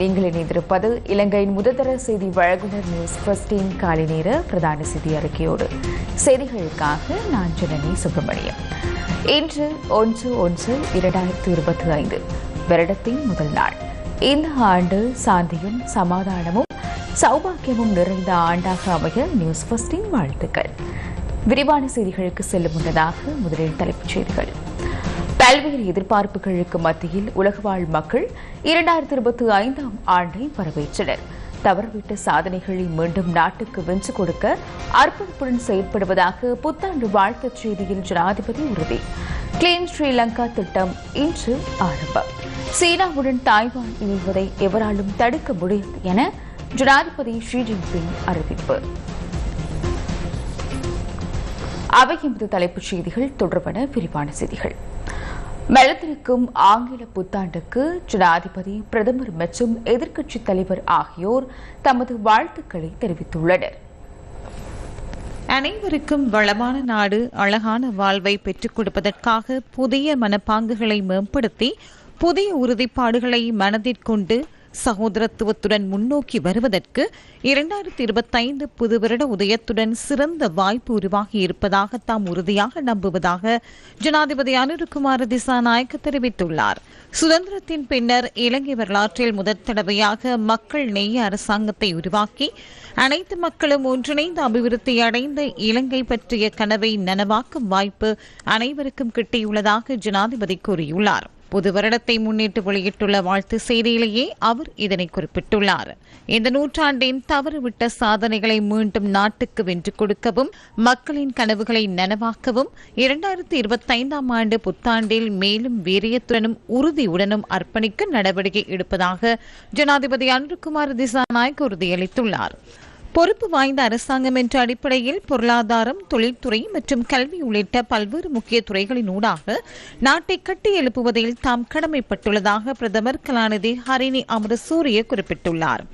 நீங்கள் இணைந்திருப்பது இலங்கையின் முதல்தர செய்தி வழங்குனர் நியூஸ் ஃபர்ஸ்டின் காலை நேர பிரதான செய்தி அறிக்கையோடு. செய்திகளுக்காக நான் ஜனனி சுப்பிரமணியம். இன்று ஒன்று ஒன்று இரண்டாயிரத்தி இருபத்தி ஐந்து வருடத்தின் முதல் நாள். இந்த ஆண்டு சாந்தியும் சமாதானமும் சௌபாக்கியமும் நிறைந்த ஆண்டாக அமைய நியூஸ் ஃபர்ஸ்டின் வாழ்த்துக்கள். விரிவான செய்திகளுக்கு செல்லும் முன்னதாக முதலில் தலைப்புச் செய்திகள். பல்வேறு எதிர்பார்ப்புகளுக்கு மத்தியில் உலகவாழ் மக்கள் இரண்டாயிரத்தி இருபத்தி ஐந்தாம் ஆண்டை வரவேற்றனர். தவறவிட்ட சாதனைகளை மீண்டும் நாட்டுக்கு வென்று கொடுக்க அர்ப்பணிப்புடன் செயல்படுவதாக புத்தாண்டு வாழ்த்துச் செய்தியில் ஜனாதிபதி உறுதி. கிளீன் ஸ்ரீலங்கா திட்டம் இன்று ஆரம்பம். சீனாவுடன் தாய்வான் இணைவதை எவராலும் தடுக்க முடியாது என ஜனாதிபதி ஷி ஜின்பிங் அறிவிப்பு. அவை எமது தலைப்புச் செய்திகள். தொடர்பான விரிவான செய்திகள். மெல்லத்திருக்கும் ஆங்கில புத்தாண்டுக்கு ஜனாதிபதி பிரதமர் மற்றும் எதிர்க்கட்சித் தலைவர் ஆகியோர் தமது வாழ்த்துக்களை தெரிவித்துள்ளனர். அனைவருக்கும் வளமான நாடு அழகான வாழ்வை பெற்றுக் கொடுப்பதற்காக புதிய மனப்பாங்குகளை மேம்படுத்தி புதிய உறுதிப்பாடுகளை மனதிற்கொண்டு சகோதரத்துவத்துடன் முன்னோக்கி வருவதற்கு இரண்டாயிரத்தி இருபத்தைந்து புது வருட உதயத்துடன் சிறந்த வாய்ப்பு உருவாகி இருப்பதாக தாம் உறுதியாக நம்புவதாக ஜனாதிபதி அனுருகுமார திசாநாயக்க தெரிவித்துள்ளார். சுதந்திரத்தின் பின்னர் இலங்கை வரலாற்றில் முதற் தடவையாக மக்கள் நெய்ய அரசாங்கத்தை உருவாக்கி அனைத்து மக்களும் ஒன்றிணைந்து அபிவிருத்தி அடைந்த இலங்கை பற்றிய கனவை நனவாக்கும் வாய்ப்பு அனைவருக்கும் கிட்டியுள்ளதாக ஜனாதிபதி கூறியுள்ளார். புது வருடத்தை முன்னிட்டு வெளியிட்டுள்ள வாழ்த்து செய்தியிலேயே அவர் இதனை குறிப்பிட்டுள்ளார். இந்த நூற்றாண்டின் தவறுவிட்ட சாதனைகளை மீண்டும் நாட்டுக்கு வென்று கொடுக்கவும் மக்களின் கனவுகளை நனவாக்கவும் இரண்டாயிரத்தி இருபத்தைந்தாம் ஆண்டு புத்தாண்டில் மேலும் வீரியத்துடனும் உறுதியுடனும் அர்ப்பணிக்க நடவடிக்கை எடுப்பதாக ஜனாதிபதி அனுர்குமார் திசாநாயக் உறுதியளித்துள்ளார். பொறுப்பு வாய்ந்த அரசாங்கம் என்ற அடிப்படையில் பொருளாதாரம் தொழில்துறை மற்றும் கல்வி உள்ளிட்ட பல்வேறு முக்கிய துறைகளின் ஊடாக நாட்டை கட்டி எழுப்புவதில் தாம் கடமைப்பட்டுள்ளதாக பிரதமர் கலாநிதி ஹரிணி அமரசூரிய குறிப்பிட்டுள்ளார்.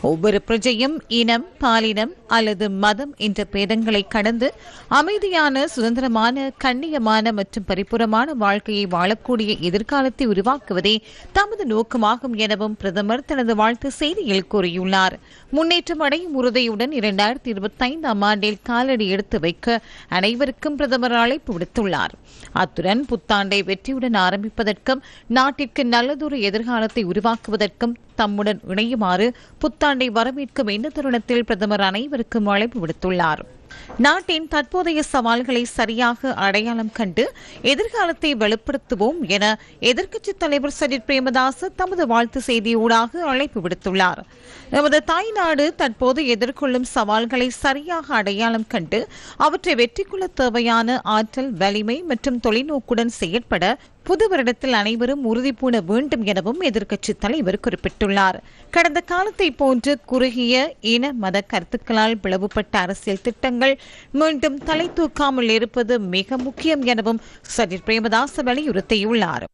ஒவ்வொரு பிரஜையும் இனம் பாலினம் அல்லது மதம் என்ற பேதங்களை கடந்து அமைதியான சுதந்திரமான கண்ணியமான மற்றும் பரிபுறமான வாழ்க்கையை வாழக்கூடிய எதிர்காலத்தை உருவாக்குவதே தமது நோக்கமாகும் எனவும் பிரதமர் தனது வாழ்த்து செய்தியில் கூறியுள்ளார். முன்னேற்றம் அடையும் உறுதியுடன் இரண்டாயிரத்தி இருபத்தி ஐந்தாம் ஆண்டில் காலடி எடுத்து வைக்க அனைவருக்கும் பிரதமர் அழைப்பு விடுத்துள்ளார். அத்துடன் புத்தாண்டை வெற்றியுடன் ஆரம்பிப்பதற்கும் நாட்டிற்கு நல்லதொரு எதிர்காலத்தை உருவாக்குவதற்கும் தம்முடன் இணையுமாறு புத்தாண்டு புத்தாண்டை வரவேற்கும் இந்த தருணத்தில் பிரதமர் அனைவருக்கும் அழைப்பு விடுத்துள்ளார். நாட்டின் தற்போதைய சவால்களை சரியாக அடையாளம் கண்டு எதிர்காலத்தை வலுப்படுத்துவோம் என எதிர்க்கட்சித் தலைவர் சஜித் பிரேமதாஸ் தமது வாழ்த்து செய்தியூடாக அழைப்பு விடுத்துள்ளார். நமது தாய் நாடு தற்போது எதிர்கொள்ளும் சவால்களை சரியாக அடையாளம் கண்டு அவற்றை வெற்றி கொள்ள தேவையான ஆற்றல் வலிமை மற்றும் தொலைநோக்குடன் செயற்பட புது வருடத்தில் அனைவரும் உறுதிபூண வேண்டும் எனவும் எதிர்க்கட்சித் தலைவர் குறிப்பிட்டுள்ளார். கடந்த காலத்தை போன்று குறுகிய இன மத கருத்துக்களால் பிளவுபட்ட அரசியல் திட்டங்கள் மீண்டும் தலை தூக்காமல் இருப்பது மிக முக்கியம் எனவும் சஜித் பிரேமதாஸ் வலியுறுத்தியுள்ளார்.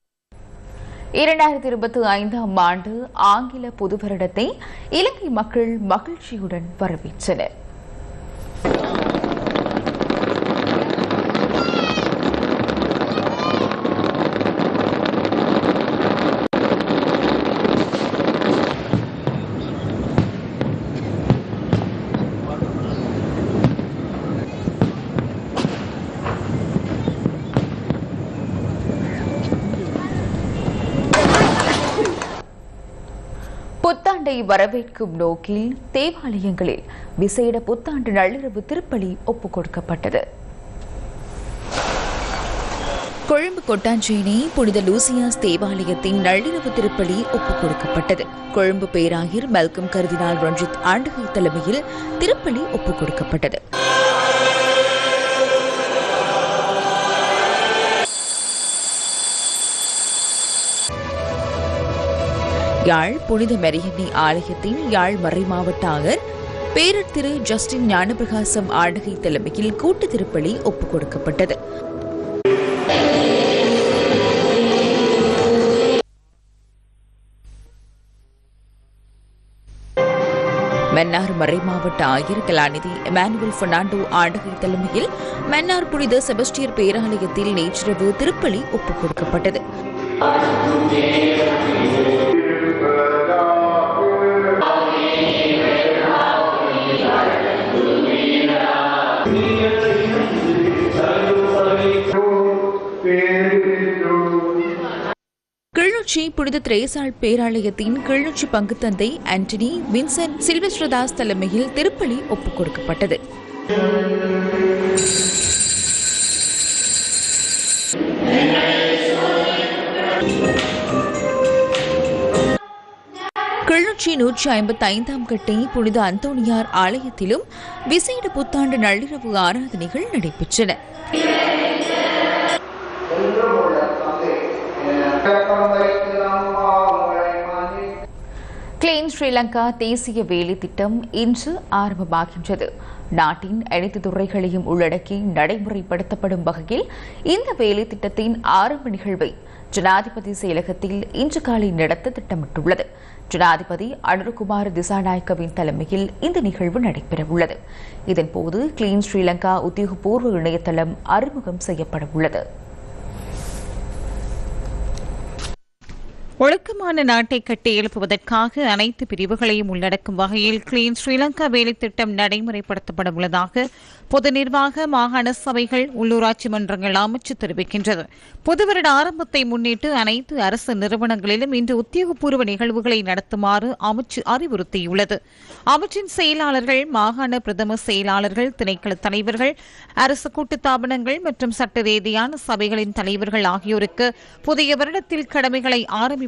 இரண்டாயிரத்தி இருபத்தி ஐந்தாம் ஆண்டு ஆங்கில புது வருடத்தை இலங்கை மக்கள் மகிழ்ச்சியுடன் வரவேற்றனர். புத்தாண்டை வரவேற்கும் நோக்கில் தேவாலயங்களில் விசேட புத்தாண்டு நள்ளிரவு திருப்பலி ஒப்புக் கொடுக்கப்பட்டது கொழும்பு கொட்டாஞ்சேனி புனித லூசியாஸ் தேவாலயத்தின் நள்ளிரவு திருப்பலி ஒப்புக் கொடுக்கப்பட்டது கொழும்பு பேராயர் மல்கம் கருதினால் ரஞ்சித் ஆண்டுகை தலைமையில் திருப்பலி ஒப்புக் கொடுக்கப்பட்டது யாழ் புனித மெரியண்ணி ஆலயத்தின் யாழ் மறை மாவட்ட ஆயர் பேரர் திரு ஜஸ்டின் ஞானபிரகாசம் ஆண்டகை தலைமையில் கூட்டு திருப்பலி ஒப்புக் கொடுக்கப்பட்டது. மன்னார் மறைமாவட்ட ஆயர் கலாநிதி எமானுவல் பெர்னாண்டோ ஆடகை தலைமையில் மன்னார் புனித செபஸ்டியர் பேராலயத்தில் நேற்றிரவு திருப்பலி ஒப்புக் கொடுக்கப்பட்டது. புனித திரேசால் பேராலயத்தின் கிளிநொச்சி பங்கு தந்தை ஆண்டனி வின்சென்ட் சில்வஸ்ரதாஸ் தலைமையில் திருப்பலி ஒப்புக் கொடுக்கப்பட்டது. கிளிநொச்சி நூற்றி ஐம்பத்தி ஐந்தாம் கட்டை புனித அந்தோணியார் ஆலயத்திலும் விசேட புத்தாண்டு நள்ளிரவு ஆராதனைகள் நடைபெற்றன. கிளீன் ஸ்ரீலங்கா தேசிய வேலை திட்டம் இன்று ஆரம்பமாகின்றது. நாட்டின் அனைத்து துறைகளையும் உள்ளடக்கி நடைமுறைப்படுத்தப்படும் வகையில் இந்த வேலை திட்டத்தின் ஆரம்ப நிகழ்வை ஜனாதிபதி செயலகத்தில் இன்று காலை நடத்த திட்டமிட்டுள்ளது. ஜனாதிபதி அனுருகுமார் திசாநாயக்கவின் தலைமையில் இந்த நிகழ்வு நடைபெறவுள்ளது. இதன்போது கிளீன் ஸ்ரீலங்கா உத்தியோகபூர்வ இணையதளம் அறிமுகம் செய்யப்பட ஒழுக்கமான நாட்டை கட்டி எழுப்புவதற்காக அனைத்து பிரிவுகளையும் உள்ளடக்கும் வகையில் கிளீன் ஸ்ரீலங்கா வேலை திட்டம் நடைமுறைப்படுத்தப்பட உள்ளதாக பொது நிர்வாக மாகாண சபைகள் உள்ளூராட்சி மன்றங்கள் அமைச்சு தெரிவிக்கின்றது. பொது வருட ஆரம்பத்தை முன்னிட்டு அனைத்து அரசு நிறுவனங்களிலும் இன்று உத்தியோகபூர்வ நிகழ்வுகளை நடத்துமாறு அமைச்சு அறிவுறுத்தியுள்ளது. அமைச்சின் செயலாளர்கள் மாகாண பிரதம செயலாளர்கள் திணைக்கள தலைவர்கள் அரசு கூட்டுத்தாபனங்கள் மற்றும் சட்ட ரீதியான சபைகளின் தலைவர்கள் ஆகியோருக்கு புதிய வருடத்தில் கடமைகளை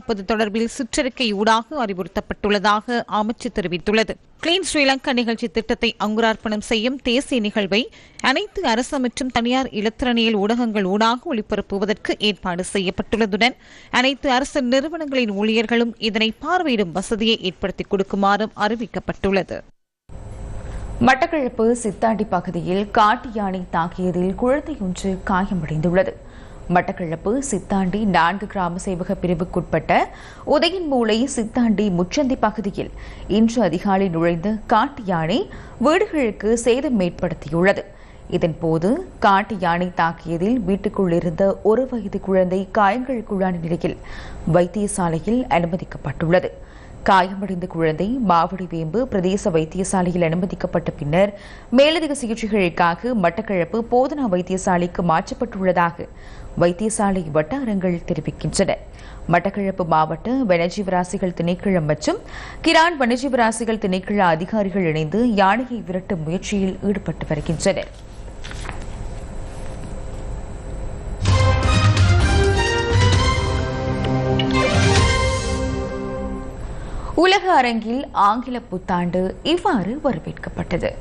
ஆரம்பிப்பது தொடர்பில் சுற்றறிக்கை ஊடாக அறிவுறுத்தப்பட்டுள்ளதாக அமைச்சு தெரிவித்துள்ளது. கிளீன் ஸ்ரீலங்கா நிகழ்ச்சி திட்டத்தை அங்குரார்ப்பணம் செய்யும் தேசிய நிகழ்வை அனைத்து அரசு மற்றும் தனியார் இலத்திரனியல் ஊடகங்கள் ஊடாக ஒளிபரப்புவதற்கு ஏற்பாடு செய்யப்பட்டுள்ளதுடன் அனைத்து அரசு நிறுவனங்களின் ஊழியர்களும் இதனை பார்வையிடும் வசதியை ஏற்படுத்தி கொடுக்குமாறும் அறிவிக்கப்பட்டுள்ளது. மட்டக்களப்பு சித்தாண்டி பகுதியில் காட்டு யானை தாக்கியதில் குழந்தையொன்று காயமடைந்துள்ளது. மட்டக்களப்பு சித்தாண்டி நான்கு கிராம சேவக பிரிவுக்குட்பட்ட உதயன்மூலை சித்தாண்டி முச்சந்தி பகுதியில் இன்று அதிகாலை நுழைந்த காட்டு யானை வீடுகளுக்கு சேதம் ஏற்படுத்தியுள்ளது. இதன்போது காட்டு யானை தாக்கியதில் வீட்டுக்குள் இருந்த ஒரு வயது குழந்தை காயங்களுக்குள்ளான நிலையில் வைத்தியசாலையில் அனுமதிக்கப்பட்டுள்ளது. காயமடைந்த குழந்தை மாவடி வேம்பு பிரதேச வைத்தியசாலையில் அனுமதிக்கப்பட்ட பின்னர் மேலதிக சிகிச்சைகளுக்காக மட்டக்களப்பு போதனா வைத்தியசாலைக்கு மாற்றப்பட்டுள்ளதாக வைத்தியசாலை வட்டாரங்கள் தெரிவிக்கின்றன மட்டக்களப்பு மாவட்ட வனஜீவராசிகள் திணைக்களம் மற்றும் கிரான் வனஜீவராசிகள் திணைக்கள அதிகாரிகள் இணைந்து யானையை விரட்டும் முயற்சியில் ஈடுபட்டு வருகின்றனர் உலக அரங்கில் ஆங்கில புத்தாண்டு இவ்வாறு வரவேற்கப்பட்டது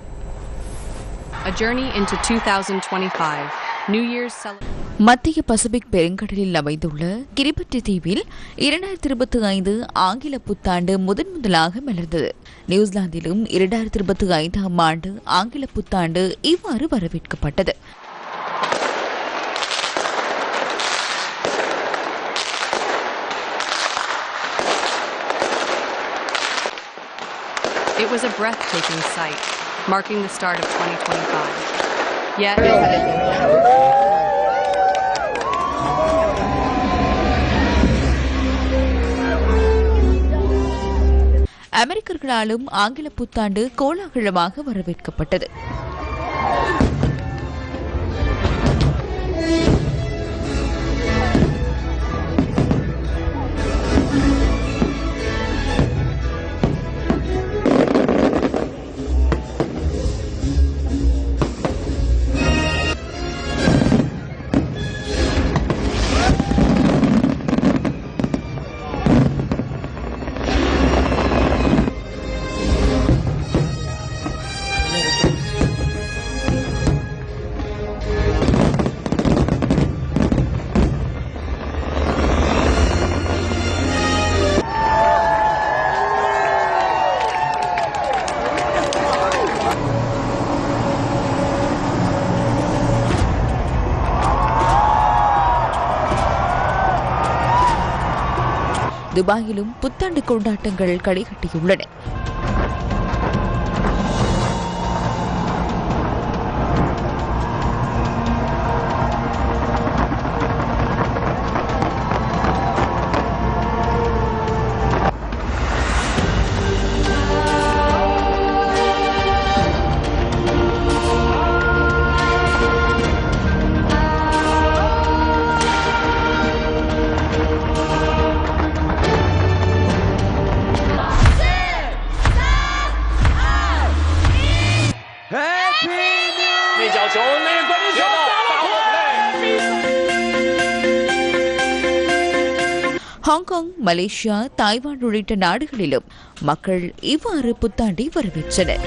A journey into 2025. New Year's celebration. மத்திய பசிபிக் பெருங்கடலில் அமைந்துள்ள கிரிபட்டி தீவில் இரண்டாயிரத்தி இருபத்தி ஐந்து ஆங்கில புத்தாண்டு முதன் முதலாக மலர்ந்தது நியூசிலாந்திலும் இரண்டாயிரத்தி இருபத்தி ஐந்தாம் ஆண்டு ஆங்கில புத்தாண்டு இவ்வாறு வரவேற்கப்பட்டது It was a breathtaking sight, marking the start of 2025. Yet, அமெரிக்கர்களாலும் ஆங்கில புத்தாண்டு கோலாகலமாக வரவேற்கப்பட்டது. துபாயிலும் புத்தாண்டு கொண்டாட்டங்கள் களைகட்டியுள்ளன. 球内关注球大火 ஹாங்காங் மலேசியா தாய்வான் உள்ளிட்ட நாடுகளிலும் மக்கள் இவ்வாறு புத்தாண்டை வரவேற்றனர்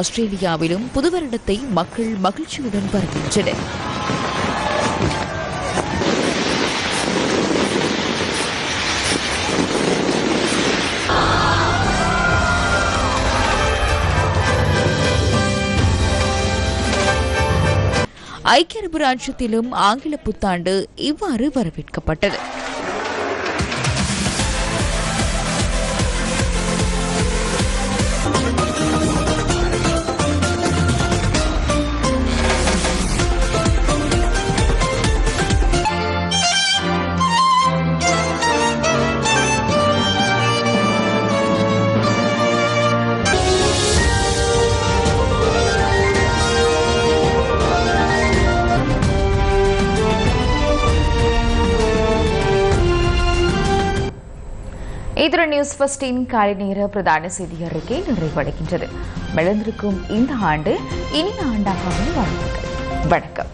ஆஸ்திரேலியாவிலும் புது வருடத்தை மக்கள் மகிழ்ச்சியுடன் வருகின்றனர் ஐக்கிய அரபு ராஜ்யத்திலும் ஆங்கில புத்தாண்டு இவ்வாறு வரவேற்கப்பட்டது. இத்துடன் நியூஸ் ஃபர்ஸ்டின் காலை நேர பிரதான செய்தி அறிக்கை நிறைவடைகின்றது மலர்ந்திருக்கும் இந்த ஆண்டு இனிய ஆண்டாகவும் வாழ்த்துக்கள். வணக்கம்.